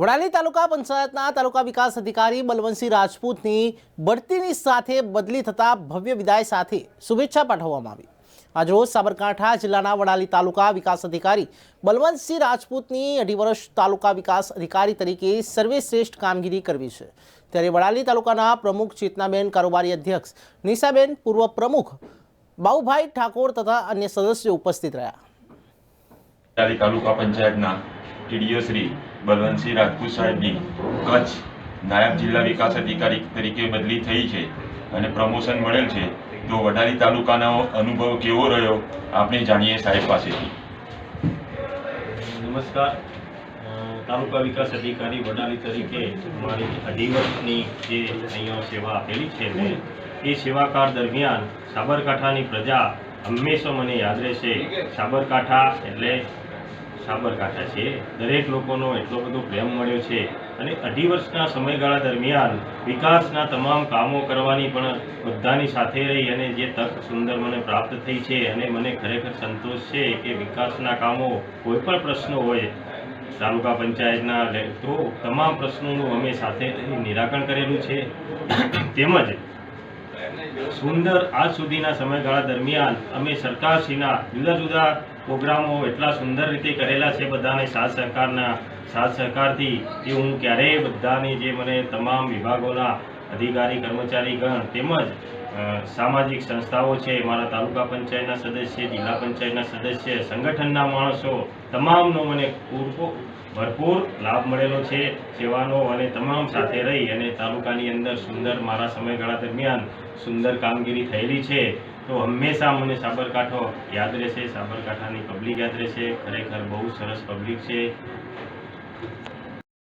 વડાલી તાલુકા પંચાયતના તાલુકા વિકાસ અધિકારી બલવંતસિંહ રાજપૂતની બઢતીની સાથે બદલી થતા ભવ્ય વિદાય સાથે શુભેચ્છા પાઠવવામાં આવી. આજરોજ સાબરકાંઠા જિલ્લાના વડાલી તાલુકા વિકાસ અધિકારી બલવંતસિંહ રાજપૂતની અઢી વર્ષ તાલુકા વિકાસ અધિકારી તરીકે સર્વશ્રેષ્ઠ કામગીરી કરવી છે. ત્યારે વડાલી તાલુકાના પ્રમુખ ચેતનાબેન કારોબારી અધ્યક્ષ નિશાબેન પૂર્વ પ્રમુખ બાઉભાઈ ઠાકોર તથા અન્ય સદસ્યો ઉપસ્થિત રહ્યા. તાલુકા પંચાયતના ટીડીઓ શ્રી બલવંતસિંહ રાજપૂત સાહેબની કચ્છ નાયબ જિલ્લા વિકાસ અધિકારી તરીકે બદલી થઈ છે અને પ્રમોશન મળેલ છે. તો વડાલી તાલુકાનો અનુભવ કેવો રહ્યો? આપણે જાણીએ સાહેબ પાસેથી. નમસ્કાર. તાલુકા વિકાસ અધિકારી વડાલી તરીકે મારી અઢી વર્ષની જે અહીંયા સેવા આપેલી છે મેં એ સેવાકાળ દરમિયાન સાબરકાંઠાની પ્રજા હંમેશા મને યાદ રહેશે. સાબરકાંઠા એટલે સાબરકાંઠા છે. દરેક લોકોનો એટલો બધો પ્રેમ મળ્યો છે. અને અઢી વર્ષના સમયગાળા દરમિયાન વિકાસના તમામ કામો કરવાની પણ બધાની સાથે રહી અને જે તક સુંદર મને પ્રાપ્ત થઈ છે અને મને ખરેખર સંતોષ છે કે વિકાસના કામો કોઈ પણ પ્રશ્નો હોય, તાલુકા પંચાયતના તો તમામ પ્રશ્નોનું અમે સાથે નિરાકરણ કરેલું છે. તેમજ સુંદર આજ સુધીના સમયગાળા દરમિયાન અમે સરકારશ્રીના જુદા જુદા પ્રોગ્રામો એટલા સુંદર રીતે કરેલા છે બધાને સાથ સહકારના, સાથ સહકારથી એ હું ક્યારેય બધાની જે મને તમામ વિભાગોના અધિકારી, કર્મચારીગણ તેમજ સામાજિક સંસ્થાઓ છે મારા તાલુકા પંચાયતના સદસ્ય, જિલ્લા પંચાયતના સદસ્ય, સંગઠનના માણસો, તમામનો મને પૂરતો ભરપૂર લાભ મળેલો છે, સેવાનો અને તમામ સાથે રહી અને તાલુકાની અંદર સુંદર મારા સમયગાળા દરમિયાન સુંદર કામગીરી થયેલી છે. તો હંમેશા મને સાબરકાંઠો યાદ રહેશે, સાબરકાંઠાની પબ્લિક યાદ રહેશે, ખરેખર બહુ સરસ પબ્લિક છે.